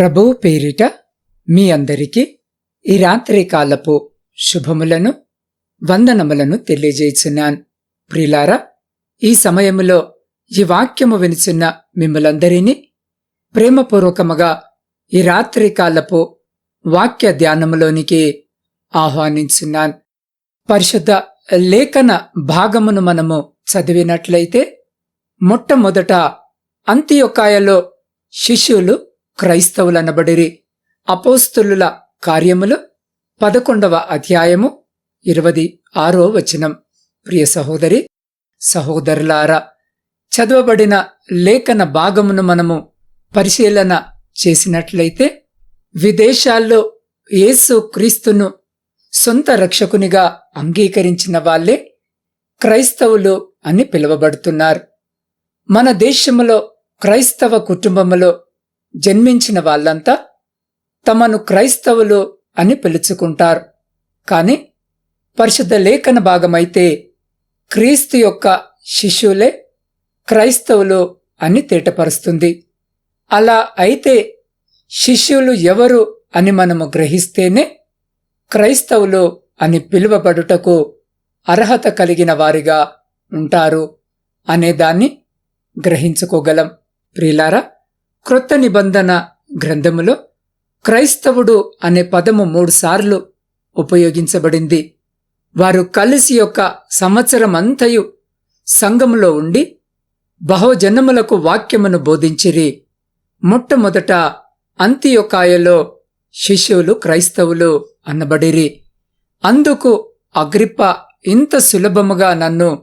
ప్రభువు పేరిట మీ అందరికీ ఈ రాత్రి కాలపు శుభములను వందనములను తెలియజేస్తున్నాను ప్రిలారా ఈ సమయములో ఈ వాక్యము వినిచున్న మిమ్మలందరినీ ప్రేమపూర్వకముగా ఈ రాత్రి కాలపు వాక్య ధ్యానములోనికి ఆహ్వానించున్నాను. పరిశుద్ధ లేఖన భాగమును మనము చదివినట్లయితే మొట్టమొదట అంత్యొకాయలో శిష్యులు క్రైస్తవులనబడిరి అపోస్తులుల కార్యములు పదకొండవ అధ్యాయము ఇరవది ఆరో వచనం. ప్రియ సహోదరి సహోదరులారా చదవబడిన లేఖన భాగమును మనము పరిశీలన చేసినట్లయితే విదేశాల్లో యేసు క్రీస్తును సొంత రక్షకునిగా అంగీకరించిన వాళ్ళే క్రైస్తవులు అని పిలువబడుతున్నారు. మన దేశములో క్రైస్తవ కుటుంబములో జన్మించిన వాళ్ళంతా తమను క్రైస్తవులు అని పిలుచుకుంటారు. కాని పరిశుద్ధ లేఖన భాగమైతే క్రీస్తు యొక్క శిష్యులే క్రైస్తవులు అని తేటపరుస్తుంది. అలా అయితే శిష్యులు ఎవరు అని మనము గ్రహిస్తేనే క్రైస్తవులు అని పిలువబడుటకు అర్హత కలిగిన వారిగా ఉంటారు అనేదాన్ని గ్రహించుకోగలం. ప్రియులారా క్రొత్త నిబంధన గ్రంథములో క్రైస్తవుడు అనే పదము మూడుసార్లు ఉపయోగించబడింది. వారు కలిసి యొక్క సంవత్సరం అంతయు సంఘములో ఉండి బహుజనములకు వాక్యమును బోధించిరి. మొట్టమొదట అంత్యొకాయలో శిష్యులు క్రైస్తవులు అన్నబడిరి అందుకు అగ్రిప్ప ఇంత సులభముగా నన్ను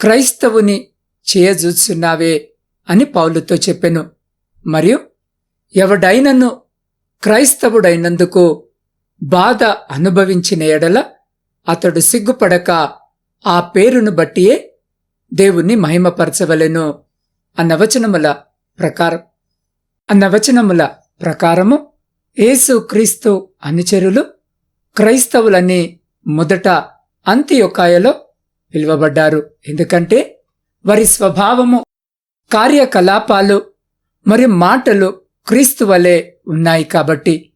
క్రైస్తవుని చేయజూచున్నావే అని పౌలుతో చెప్పెను. మరియు ఎవడైనను క్రైస్తవుడైనందుకు బాధ అనుభవించిన ఎడల అతడు సిగ్గుపడక ఆ పేరును బట్టియే దేవుణ్ణి మహిమపరచవలెను అన్నవచనముల ప్రకారం. అన్నవచనముల ప్రకారము యేసు క్రీస్తు అనుచరులు క్రైస్తవులని మొదట అంత్యొకాయలో పిలువబడ్డారు. ఎందుకంటే వారి స్వభావము కార్యకలాపాలు మరియు మాటలు క్రీస్తు వలె ఉన్నాయి కాబట్టి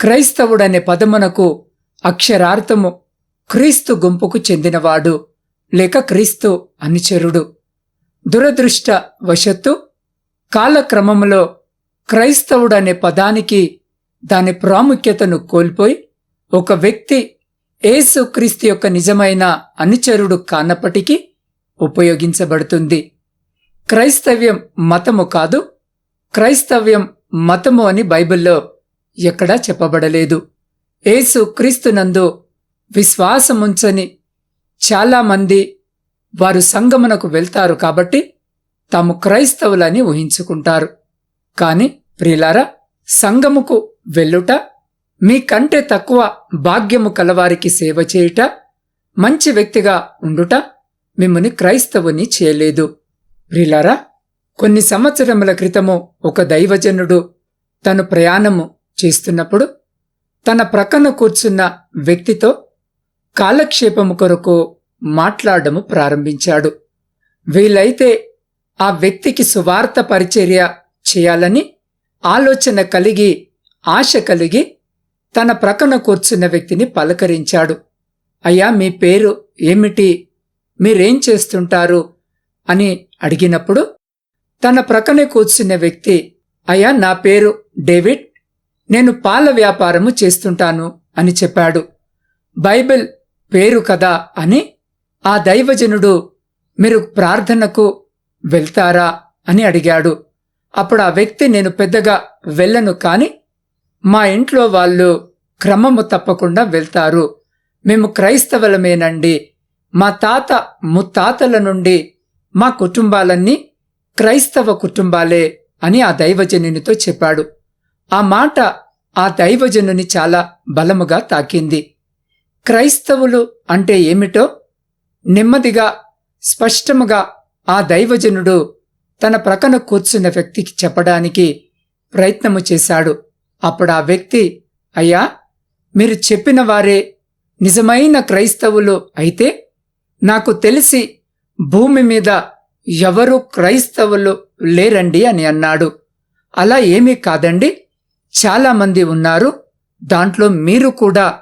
క్రైస్తవుడనే పదమునకు అక్షరార్థము క్రీస్తు గుంపుకు చెందినవాడు లేక క్రీస్తు అనుచరుడు. దురదృష్ట వశత్తు కాలక్రమంలో క్రైస్తవుడనే పదానికి దాని ప్రాముఖ్యతను కోల్పోయి ఒక వ్యక్తి ఏసు క్రీస్తు యొక్క నిజమైన అనుచరుడు కానప్పటికీ ఉపయోగించబడుతుంది. క్రైస్తవ్యం మతము కాదు క్రైస్తవ్యం మతము అని బైబిల్లో ఎక్కడా చెప్పబడలేదు. ఏసు క్రీస్తునందు విశ్వాసముంచని చాలామంది వారు సంగమునకు వెళ్తారు కాబట్టి తాము క్రైస్తవులని ఊహించుకుంటారు. కాని ప్రియులారా సంగముకు వెళ్ళుట మీకంటే తక్కువ భాగ్యము కలవారికి సేవ చేయుట మంచి వ్యక్తిగా ఉండుట మిమ్మల్ని క్రైస్తవుని చేయలేదు. ప్రియులారా కొన్ని సంవత్సరముల క్రితము ఒక దైవజనుడు తను ప్రయాణము చేస్తున్నప్పుడు తన ప్రక్కన కూర్చున్న వ్యక్తితో కాలక్షేపము కొరకు మాట్లాడము ప్రారంభించాడు. వీలైతే ఆ వ్యక్తికి సువార్త పరిచర్య చేయాలని ఆలోచన కలిగి ఆశ కలిగి తన ప్రక్కన కూర్చున్న వ్యక్తిని పలకరించాడు. అయ్యా మీ పేరు ఏమిటి? మీరేం చేస్తుంటారు? అని అడిగినప్పుడు తన ప్రక్కనే కూర్చున్న వ్యక్తి అయ్యా నా పేరు డేవిడ్. నేను పాల వ్యాపారము చేస్తుంటాను అని చెప్పాడు. బైబిల్ పేరు కదా అని ఆ దైవజనుడు మీరు ప్రార్థనకు వెళ్తారా అని అడిగాడు. అప్పుడు ఆ వ్యక్తి నేను పెద్దగా వెళ్ళను కాని మా ఇంట్లో వాళ్ళు క్రమము తప్పకుండా వెళ్తారు. మేము క్రైస్తవులమేనండి. మా తాత ముత్తాతల నుండి మా కుటుంబాలన్నీ క్రైస్తవ కుటుంబాలే అని ఆ దైవజనునితో చెప్పాడు. ఆ మాట ఆ దైవజనుని చాలా బలముగా తాకింది. క్రైస్తవులు అంటే ఏమిటో నెమ్మదిగా స్పష్టముగా ఆ దైవజనుడు తన ప్రక్కన కూర్చున్న వ్యక్తికి చెప్పడానికి ప్రయత్నము చేశాడు. అప్పుడు ఆ వ్యక్తి అయ్యా మీరు చెప్పిన వారే నిజమైన క్రైస్తవులు అయితే నాకు తెలిసి భూమి మీద ఎవరు క్రైస్తవులు లేరండి అని అన్నాడు. అలా ఏమీ కాదండి. చాలామంది ఉన్నారు. దాంట్లో మీరు కూడా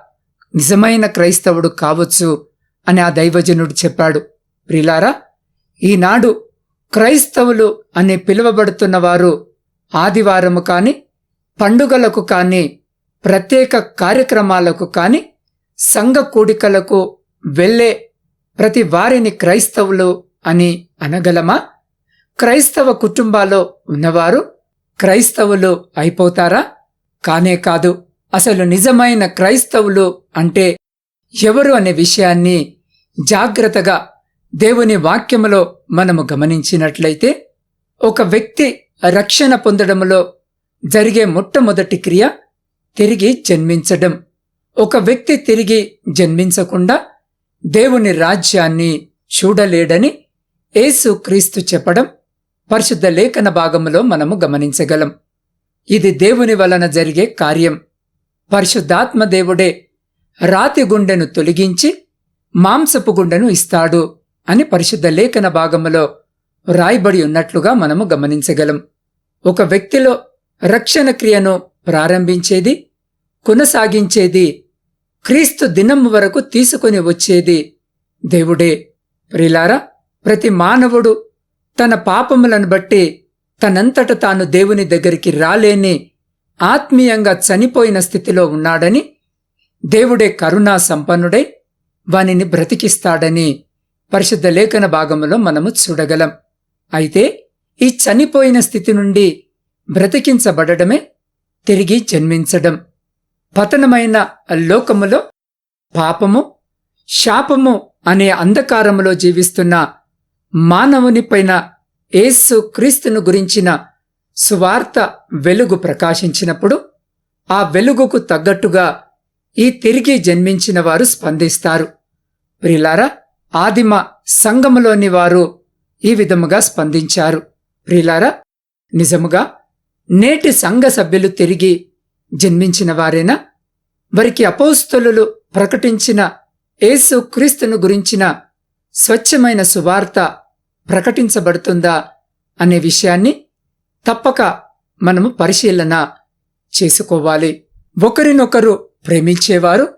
నిజమైన క్రైస్తవుడు కావచ్చు అని ఆ దైవజనుడు చెప్పాడు. ప్రిలారా ఈనాడు క్రైస్తవులు అని పిలువబడుతున్న వారు ఆదివారము కాని పండుగలకు కాని ప్రత్యేక కార్యక్రమాలకు కాని సంఘ కూడికలకు వెళ్ళే ప్రతి వారిని క్రైస్తవులు అని అనగలమా? క్రైస్తవ కుటుంబాల్లో ఉన్నవారు క్రైస్తవులు అయిపోతారా? కానే కాదు అసలు నిజమైన క్రైస్తవులు అంటే ఎవరు అనే విషయాన్ని జాగ్రత్తగా దేవుని వాక్యములో మనము గమనించినట్లయితే ఒక వ్యక్తి రక్షణ పొందడంలో జరిగే మొట్టమొదటి క్రియ తిరిగి జన్మించడం. ఒక వ్యక్తి తిరిగి జన్మించకుండా దేవుని రాజ్యాన్ని చూడలేడని యేసు క్రీస్తు చెప్పడం పరిశుద్ధ లేఖన భాగములో మనము గమనించగలం. ఇది దేవుని వలన జరిగే కార్యం. పరిశుద్ధాత్మ దేవుడే రాతి గుండెను తొలగించి మాంసపు గుండెను ఇస్తాడు అని పరిశుద్ధ లేఖన భాగములో రాయబడి ఉన్నట్లుగా మనము గమనించగలం. ఒక వ్యక్తిలో రక్షణ క్రియను ప్రారంభించేది కొనసాగించేది క్రీస్తు దినం వరకు తీసుకొని వచ్చేది దేవుడే. ప్రిలారా ప్రతి మానవుడు తన పాపములను బట్టి తనంతట తాను దేవుని దగ్గరికి రాలేని ఆత్మీయంగా చనిపోయిన స్థితిలో ఉన్నాడని దేవుడే కరుణా సంపన్నుడై వానిని బ్రతికిస్తాడని పరిశుద్ధ లేఖన భాగములో మనము చూడగలం. అయితే ఈ చనిపోయిన స్థితి నుండి బ్రతికించబడమే తిరిగి జన్మించడం. పతనమైన లోకములో పాపము శాపము అనే అంధకారములో జీవిస్తున్న మానవునిపైన యేసు క్రీస్తును గురించిన సువార్త వెలుగు ప్రకాశించినప్పుడు ఆ వెలుగుకు తగ్గట్టుగా ఈ తిరిగి జన్మించిన వారు స్పందిస్తారు. ప్రిలారా ఆదిమ సంఘములోని వారు ఈ విధముగా స్పందించారు. ప్రిలారా నిజముగా నేటి సంఘ సభ్యులు తిరిగి జన్మించిన వారేనా? వారికి అపోస్తులు ప్రకటించిన యేసు క్రీస్తును గురించిన స్వచ్ఛమైన సువార్త ప్రకటించబడుతుందా అనే విషయాన్ని తప్పక మనము పరిశీలన చేసుకోవాలి. ఒకరినొకరు ప్రేమించేవారు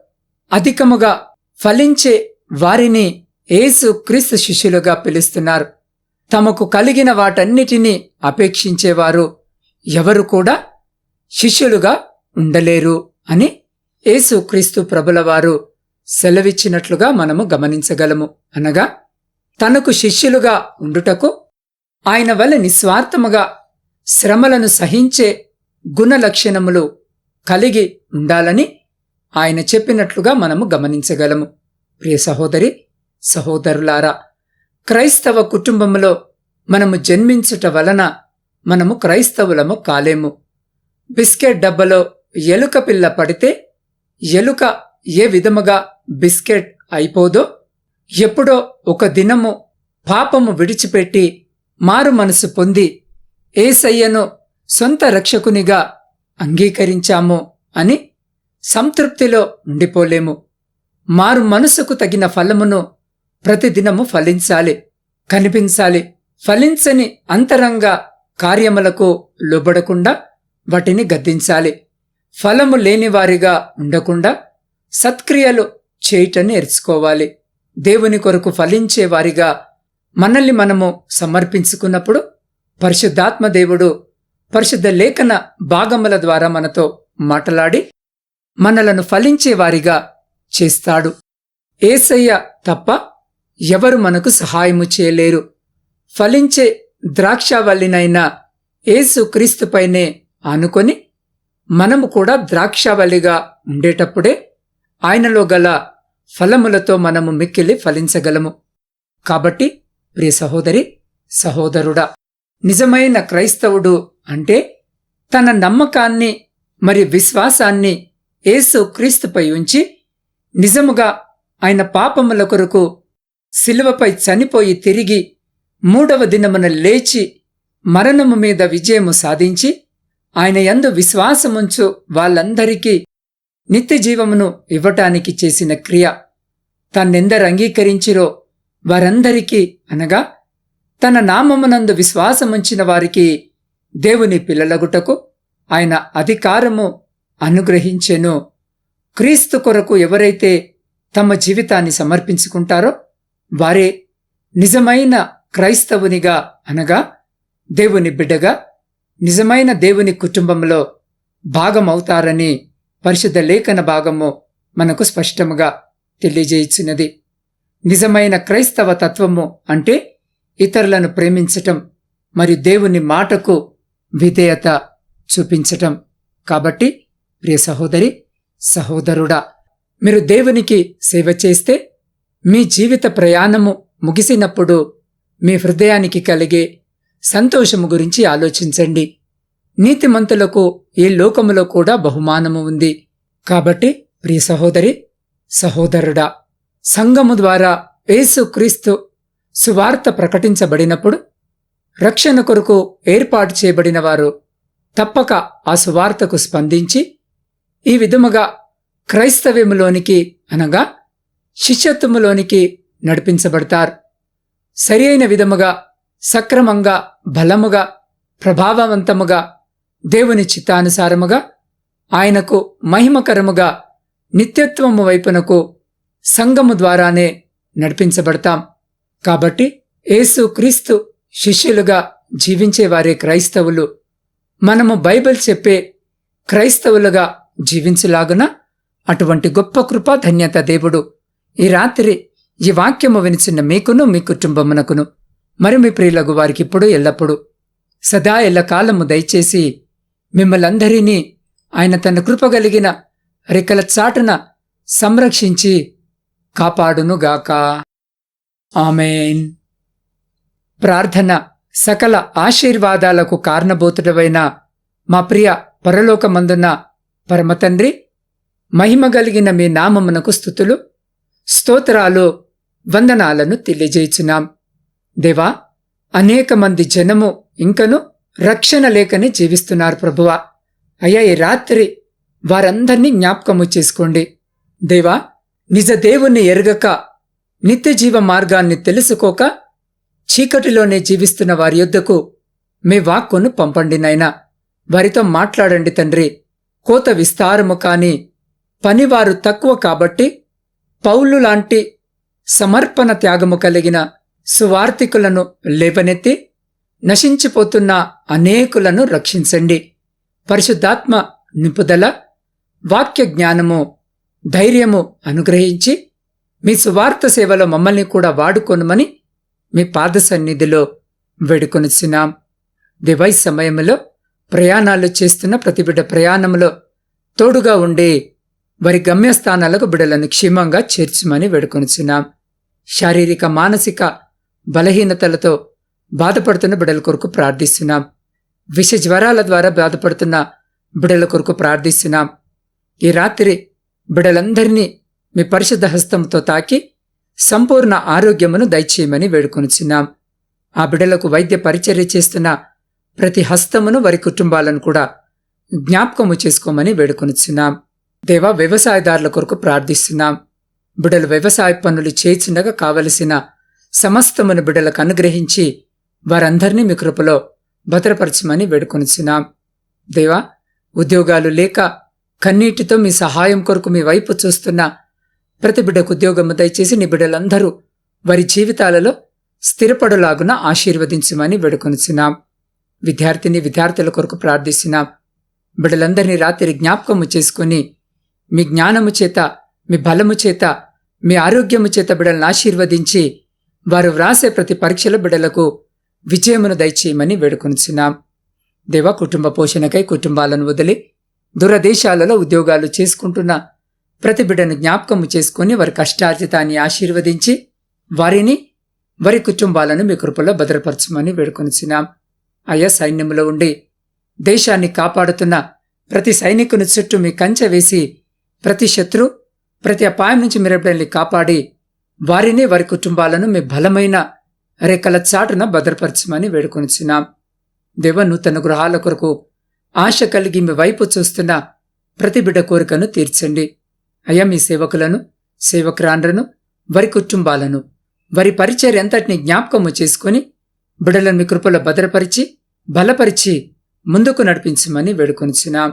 అధికముగా ఫలించే వారిని ఏసు క్రీస్తు శిష్యులుగా పిలుస్తున్నారు. తమకు కలిగిన వాటన్నిటినీ అపేక్షించేవారు ఎవరు కూడా శిష్యులుగా ఉండలేరు అని యేసు క్రీస్తు ప్రభులవారు సెలవిచ్చినట్లుగా మనము గమనించగలము. అనగా తనకు శిష్యులుగా ఉండుటకు ఆయన వల్ల నిస్వార్థముగా శ్రమలను సహించే గుణలక్షణములు కలిగి ఉండాలని ఆయన చెప్పినట్లుగా మనము గమనించగలము. ప్రియ సహోదరి సహోదరులారా క్రైస్తవ కుటుంబములో మనము జన్మించుట వలన మనము క్రైస్తవులము కాలేము. బిస్కెట్ డబ్బలో ఎలుక పిల్ల పడితే ఎలుక ఏ విధముగా బిస్కెట్ అయిపోదో ఎప్పుడో ఒక దినము పాపము విడిచిపెట్టి మారు మనసు పొంది ఏసయ్యను సొంత రక్షకునిగా అంగీకరించాము అని సంతృప్తిలో ఉండిపోలేము. మారు మనసుకు తగిన ఫలమును ప్రతిదినము ఫలించాలి కనిపించాలి. ఫలించని అంతరంగ కార్యములకు లోబడకుండా వాటిని గద్దించాలి. ఫలము లేనివారిగా ఉండకుండా సత్క్రియలు చేయటం నేర్చుకోవాలి. దేవుని కొరకు ఫలించే వారిగా మనల్ని మనము సమర్పించుకున్నప్పుడు పరిశుద్ధాత్మ దేవుడు పరిశుద్ధ లేఖన భాగముల ద్వారా మనతో మాట్లాడి మనలను ఫలించే వారిగా చేస్తాడు. ఏసయ్య తప్ప ఎవరు మనకు సహాయము చేయలేరు. ఫలించే ద్రాక్షావల్లినైన ఏసు క్రీస్తుపైనే ఆనుకొని మనము కూడా ద్రాక్షావల్లిగా ఉండేటప్పుడే ఆయనలో గల ఫలములతో మనము మిక్కిలి ఫలించగలము. కాబట్టి ప్రియ సహోదరి సహోదరుడా నిజమైన క్రైస్తవుడు అంటే తన నమ్మకాన్ని మరి విశ్వాసాన్ని యేసు క్రీస్తుపై ఉంచి నిజముగా ఆయన పాపముల కొరకు శిలువపై చనిపోయి తిరిగి మూడవ దినమున లేచి మరణము మీద విజయము సాధించి ఆయన యందు విశ్వాసముంచు వాళ్ళందరికీ నిత్య జీవమును ఇవ్వటానికి చేసిన క్రియ తన్నెందరు అంగీకరించిరో వారందరికీ అనగా తన నామమునందు విశ్వాసముంచిన వారికి దేవుని పిల్లలగుటకు ఆయన అధికారము అనుగ్రహించెను. క్రీస్తు కొరకు ఎవరైతే తమ జీవితాన్ని సమర్పించుకుంటారో వారే నిజమైన క్రైస్తవునిగా అనగా దేవుని బిడ్డగా నిజమైన దేవుని కుటుంబంలో భాగమవుతారని పరిశుద్ధ లేఖన భాగము మనకు స్పష్టముగా తెలియజేయించినది నిజమైన క్రైస్తవ తత్వము అంటే ఇతరులను ప్రేమించటం మరియు దేవుని మాటకు విధేయత చూపించటం. కాబట్టి ప్రియ సహోదరి సహోదరుడా మీరు దేవునికి సేవ చేస్తే మీ జీవిత ప్రయాణము ముగిసినప్పుడు మీ హృదయానికి కలిగే సంతోషము గురించి ఆలోచించండి. నీతిమంతులకు ఈ లోకములో కూడా బహుమానము ఉంది. కాబట్టి ప్రియ సహోదరి సహోదరుడా సంఘము ద్వారా యేసుక్రీస్తు సువార్త ప్రకటించబడినప్పుడు రక్షణ కొరకు ఏర్పాటు చేయబడిన వారు తప్పక ఆ సువార్తకు స్పందించి ఈ విధముగా క్రైస్తవ్యములోనికి అనగా శిష్యత్వములోనికి నడిపించబడతారు. సరి అయిన విధముగా సక్రమంగా బలముగా ప్రభావవంతముగా దేవుని చిత్తానుసారముగా ఆయనకు మహిమకరముగా నిత్యత్వము వైపునకు సంఘము ద్వారానే నడిపించబడతాం. కాబట్టి యేసు క్రీస్తు శిష్యులుగా జీవించేవారే క్రైస్తవులు. మనము బైబిల్ చెప్పే క్రైస్తవులుగా జీవించలాగున అటువంటి గొప్ప కృపా ధన్యత దేవుడు ఈ రాత్రి ఈ వాక్యము వినిచిన మీకును మీ కుటుంబమునకును మరి మీ ప్రియులకు వారికి ఇప్పుడు ఎల్లప్పుడు సదా ఎల్లకాలము దయచేసి మిమ్మలందరినీ ఆయన తన కృపగలిగిన రెక్కల చాటున సంరక్షించి కాపాడునుగాక. ఆమెన్. ప్రార్థన సకల ఆశీర్వాదాలకు కారణభూతుడమైన మా ప్రియ పరలోకమందున్న పరమతండ్రి మహిమ కలిగిన మీ నామమునకు స్థుతులు స్తోత్రాలు వందనాలను తెలియజేయుచున్నాం. దేవా అనేక మంది జనము ఇంకను రక్షణ లేఖని జీవిస్తున్నారు ప్రభువా. అయ్యా ఈ రాత్రి వారందరినీ జ్ఞాపకము చేసుకోండి. దేవా నిజ దేవుణ్ణి ఎరగక నిత్య జీవ మార్గాన్ని తెలుసుకోక చీకటిలోనే జీవిస్తున్న వారి యొద్దకు మీ వాక్కును పంపండి నాయనా. వారితో మాట్లాడండి తండ్రి. కోత విస్తారము కాని పనివారు తక్కువ కాబట్టి పౌలు లాంటి సమర్పణ త్యాగము కలిగిన సువార్థికులను లేపనెత్తి నశించిపోతున్న అనేకులను రక్షించండి. పరిశుద్ధాత్మ నింపుదల వాక్య జ్ఞానము ధైర్యము అనుగ్రహించి మీ సువార్త సేవలో మమ్మల్ని కూడా వాడుకొనుమని మీ పాద సన్నిధిలో వేడుకొనిచ్చినాం దివై సమయంలో ప్రయాణాలు చేస్తున్న ప్రతి బిడ్డ ప్రయాణంలో తోడుగా ఉండి వారి గమ్యస్థానాలకు బిడ్డలను క్షేమంగా చేర్చమని వేడుకొనిచున్నాం. శారీరక మానసిక బలహీనతలతో బాధపడుతున్న బిడ్డల కొరకు ప్రార్థిస్తున్నాం. విష జ్వరాల ద్వారా బాధపడుతున్న బిడ్డల కొరకు ప్రార్థిస్తున్నాం. ఈ రాత్రి బిడ్డలందరినీ మీ పరిశుద్ధ హస్తంతో తాకి సంపూర్ణ ఆరోగ్యమును దయచేయమని వేడుకొనిచున్నాం. ఆ బిడ్డలకు వైద్య పరిచర్య చేస్తున్న ప్రతి హస్తమును వారి కుటుంబాలను కూడా జ్ఞాపకము చేసుకోమని వేడుకొనిచున్నాం. దేవా వ్యవసాయదారుల కొరకు ప్రార్థిస్తున్నాం. బిడలు వ్యవసాయ పనులు చేయించుండగా కావలసిన సమస్తమును బిడలకు అనుగ్రహించి వారందరినీ మీ కృపలో భద్రపరచమని వేడుకొనిచున్నాం. దేవా ఉద్యోగాలు లేక కన్నీటితో మీ సహాయం కొరకు మీ వైపు చూస్తున్న ప్రతి బిడ్డకు ఉద్యోగము దయచేసి నీ బిడ్డలందరూ వారి జీవితాలలో స్థిరపడులాగున ఆశీర్వదించమని వేడుకొనిచున్నాం. విద్యార్థిని విద్యార్థుల కొరకు ప్రార్థిస్తున్నాం. బిడ్డలందరినీ రాత్రి జ్ఞాపకము చేసుకుని మీ జ్ఞానము చేత మీ బలము చేత మీ ఆరోగ్యము చేత బిడ్డలను ఆశీర్వదించి వారు వ్రాసే ప్రతి పరీక్షల బిడ్డలకు విజయమును దయచేయమని వేడుకొనిచున్నాం. దేవ కుటుంబ పోషణకై కుటుంబాలను వదిలి దూరదేశాలలో ఉద్యోగాలు చేసుకుంటున్న ప్రతి బిడ్డను జ్ఞాపకము చేసుకుని వారి కష్టార్జితాన్ని ఆశీర్వదించి వారిని వారి కుటుంబాలను మీ కృపలో భద్రపరచమని వేడుకొనిచున్నాం. అయ్యా సైన్యంలో ఉండి దేశాన్ని కాపాడుతున్న ప్రతి సైనికుని చుట్టూ మీ కంచె వేసి ప్రతి శత్రు ప్రతి అపాయం నుంచి మీరు బిడ్డల్ని కాపాడి వారిని వారి కుటుంబాలను మీ బలమైన రెక్కల చాటున భద్రపరచమని వేడుకొనిచున్నాం. దేవ నూతన గృహాల కొరకు ఆశ కలిగి మీ వైపు చూస్తున్న ప్రతి బిడ్డ కోరికను తీర్చండి. అయ్యా మీ సేవకులను సేవకురాండ్రను వారి కుటుంబాలను వారి పరిచర్య ఎంతటిని జ్ఞాపకము చేసుకుని బిడలను మీ కృపలో భద్రపరిచి బలపరిచి ముందుకు నడిపించమని వేడుకొనిచున్నాం.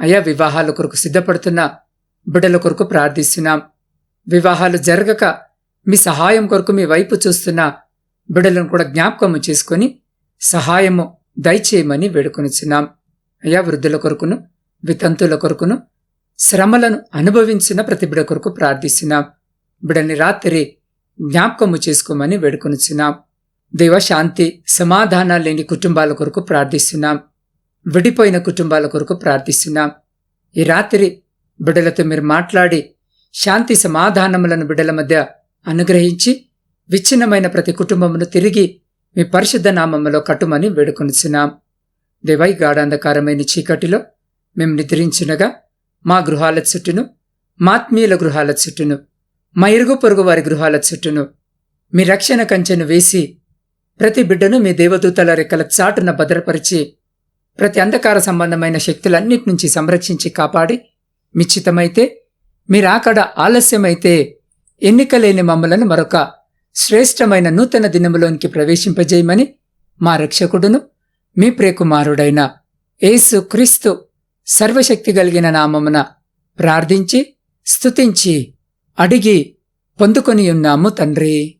అయా వివాహాల కొరకు సిద్ధపడుతున్న బిడ్డల కొరకు ప్రార్థిస్తున్నాం. వివాహాలు జరగక మీ సహాయం కొరకు మీ వైపు చూస్తున్న బిడ్డలను కూడా జ్ఞాపకము చేసుకొని సహాయము దయచేయమని వేడుకొనిచున్నాం. అయా వృద్ధుల కొరకును వితంతుల కొరకును శ్రమలను అనుభవించిన ప్రతి బిడ కొరకు ప్రార్థిస్తున్నాం. బిడని రాత్రి జ్ఞాపకము చేసుకోమని వేడుకొనిచున్నాం. దేవ శాంతి సమాధానాలు లేని కుటుంబాల కొరకు ప్రార్థిస్తున్నాం. విడిపోయిన కుటుంబాల కొరకు ప్రార్థిస్తున్నాం. ఈ రాత్రి బిడ్డలతో మీరు మాట్లాడి శాంతి సమాధానములను బిడ్డల మధ్య అనుగ్రహించి విచ్ఛిన్నమైన ప్రతి కుటుంబమును తిరిగి మీ పరిశుద్ధ నామములో కట్టుమని వేడుకొనిచున్నాం. దేవై గాఢాంధకారమైన చీకటిలో మేము నిద్రించినగా మా గృహాల చుట్టూను మాత్మీయుల గృహాల చుట్టూను మా ఇరుగు పొరుగు వారి గృహాల చుట్టూను మీ రక్షణ కంచెను వేసి ప్రతి బిడ్డను మీ దేవదూతల రెక్కల చాటున భద్రపరిచి ప్రతి అంధకార సంబంధమైన శక్తులన్నిటి నుంచి సంరక్షించి కాపాడి మిచ్చితమైతే మీరాకడ ఆలస్యమైతే ఎన్నికలేని మమ్మలను మరొక శ్రేష్టమైన నూతన దినములోనికి ప్రవేశింపజేయమని మా రక్షకుడును మీ ప్రియకుమారుడైన యేసు క్రీస్తు సర్వశక్తి కలిగిన నామమున ప్రార్థించి స్తుతించి అడిగి పొందుకొని ఉన్నాము తండ్రి.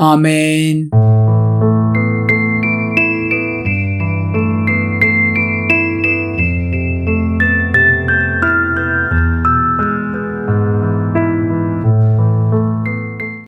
ఆమెన్.